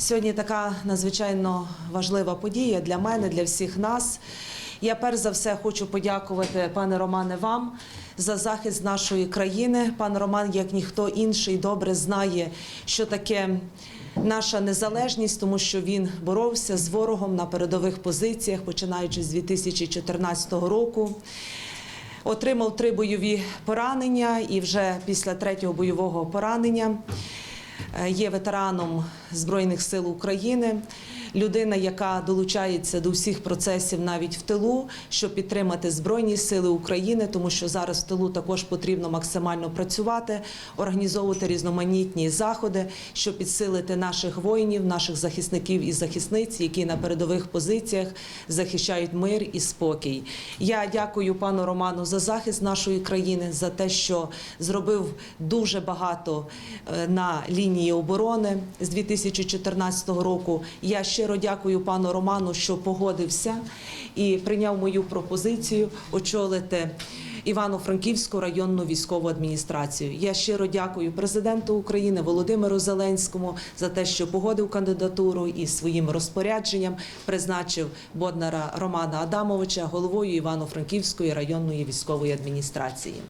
Сьогодні така надзвичайно важлива подія для мене, для всіх нас. Я перш за все хочу подякувати, пане Романе, вам за захист нашої країни. Пан Роман, як ніхто інший, добре знає, що таке наша незалежність, тому що він боровся з ворогом на передових позиціях, починаючи з 2014 року. Отримав три бойові поранення, і вже після третього бойового поранення є ветераном Збройних сил України. Людина, яка долучається до всіх процесів навіть в тилу, щоб підтримати Збройні сили України, тому що зараз в тилу також потрібно максимально працювати, організовувати різноманітні заходи, щоб підсилити наших воїнів, наших захисників і захисниць, які на передових позиціях захищають мир і спокій. Я дякую пану Роману за захист нашої країни, за те, що зробив дуже багато е, на лінії оборони з 2014 року. Я щиро дякую пану Роману, що погодився і прийняв мою пропозицію очолити. Івано-Франківську районну військову адміністрацію. Я щиро дякую президенту України Володимиру Зеленському за те, що погодив кандидатуру і своїм розпорядженням призначив Боднара Романа Адамовича головою Івано-Франківської районної військової адміністрації.